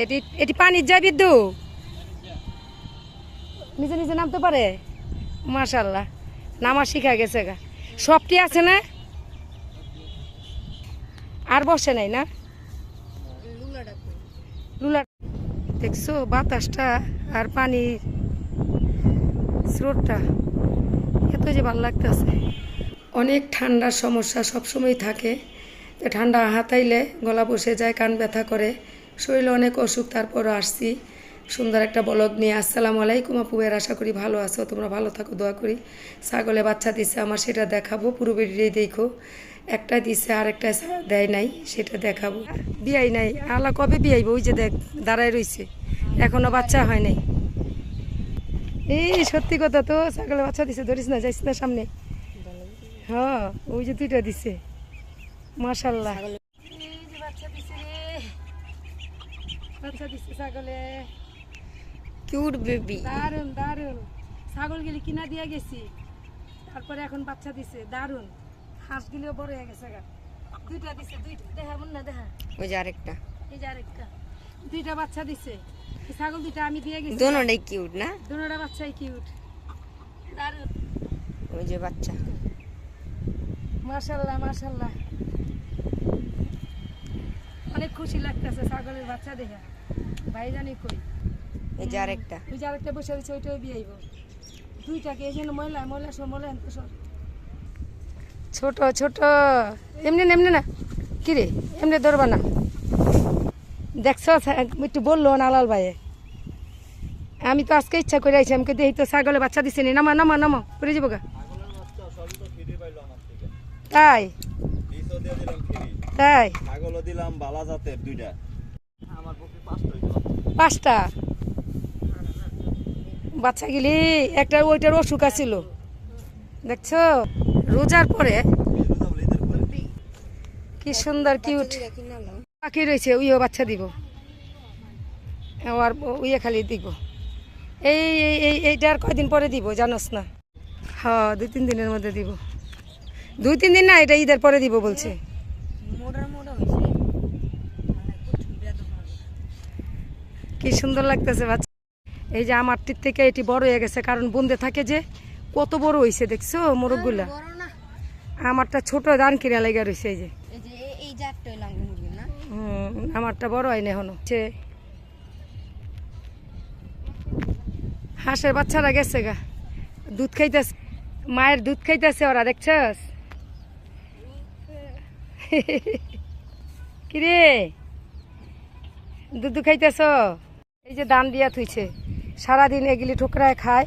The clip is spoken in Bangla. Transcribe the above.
এটি এটি পানির যায় বিদ্যু নিজে নিজে নামতে পারে? মাশাল্লাহ নামা শিখা গেছে গা। সবটি আছে না? আর বসে নাই না? লুলা দেখছ, বাতাসটা আর পানির স্রোতটা, এত যে ভালো লাগতেছে। অনেক ঠান্ডার সমস্যা সবসময় থাকে। ঠান্ডা হাতাইলে গলা বসে যায়, কান ব্যথা করে। শরীরে অনেক অসুখ, তারপরও আসছি। সুন্দর একটা বলদ নিয়ে। আসসালামু আলাইকুম আপুবের আশা করি ভালো আছো। তোমরা ভালো থাকো, দোয়া করি। ছাগলে বাচ্চা দিছে, আমার সেটা দেখাবো। পুরো বেরিয়ে দেখো। একটা দিছে আর একটা দেয় নাই, সেটা দেখাবো। বিয়াই নাই। আলা কবে বিয়াইব? ওই যে দেখ, দাঁড়ায় রইছে। এখনও বাচ্চা হয় নাই। এই, সত্যি কথা তো, ছাগলে বাচ্চা দিছে, ধরিস না, যাইস না সামনে। হ্যাঁ ওই যে দুইটা দিছে। যে বাচ্চা দিছে বাচ্চা দিছে ছাগলে। Cute baby. দারুণ দারুণ ছাগল গেলি কিনা দিয়া গেছি। তারপরে এখন বাচ্চা দিছে দারুণ হাঁস গিলেও বড় হয়ে গেছে গা। দুইটা দিছে দুইটা। দেখা মন না দেখা। ওই যে আরেকটা। এই যে আরেকটা। দুইটা বাচ্চা দিছে। ছাগল দুইটা আমি দিয়ে গেছি দোনোটাই কিউট না? দুনোটা বাচ্চাই কিউট। দারুণ ওই যে বাচ্চা। মাশাল্লাহ মাশাল্লাহ। খুশি লাগতেছে ছাগলের বাচ্চা দেখে। ভাই জানি কই। এই যে আরেকটা। ওই যে আরেকটা বসে রয়েছে ওইটাও বিয়াইব দুইটাকে এই জন্য ময়লা ময়লা সব আনতে সব ছোট ছোট। এমনি না এমনি না। কি রে? এমনি ধরবা না। দেখছ একটু বলল না আলাল ভাইয়ে। আমি তো আজকে ইচ্ছা করে আইছি আমাকে দেখি তো ছাগলে বাচ্চা দিছে নি। নামা নামা নামা পড়ে যাব গা। তাই? তাই? ছাগলও দিলাম বালা জাতের দুইটা। আমার পক্ষে পাঁচটা পাঁচটা? বাচ্চা গেলি একটা ওইটার অসুখ আছিল। দেখছ? রোজার পরে। কি সুন্দর কিউট পাখি রয়েছে উইও বাচ্চা দিব। আর উইয়ে খালি দিব। এই এই এই এইটা আর কয়দিন পরে দিব জানোস না? হ্যাঁ দুই তিন দিনের মধ্যে দিব। দুই তিন দিন না এটা ঈদের পরে দিব বলছে। কি সুন্দর লাগতেছে বাচ্চা। এই যে আমারটির থেকে এটি বড় হয়ে গেছে কারণ বন্ধে থাকে যে কত বড় হয়েছে দেখছ মোরগগুলা? আমারটা ছোট ধান কিনা লেগে রয়েছে এই যে। হুম, আমারটা বড় হয় না এখনও হাঁসের বাচ্চারা গেছে গা। দুধ খাইতেছে মায়ের দুধ খাইতেছে ওরা দেখছস? কিরে? দুধ খাইতেছ? এই যে দান দিয়া থুইছে। সারাদিন এগুলি ঠোকরায় খায়।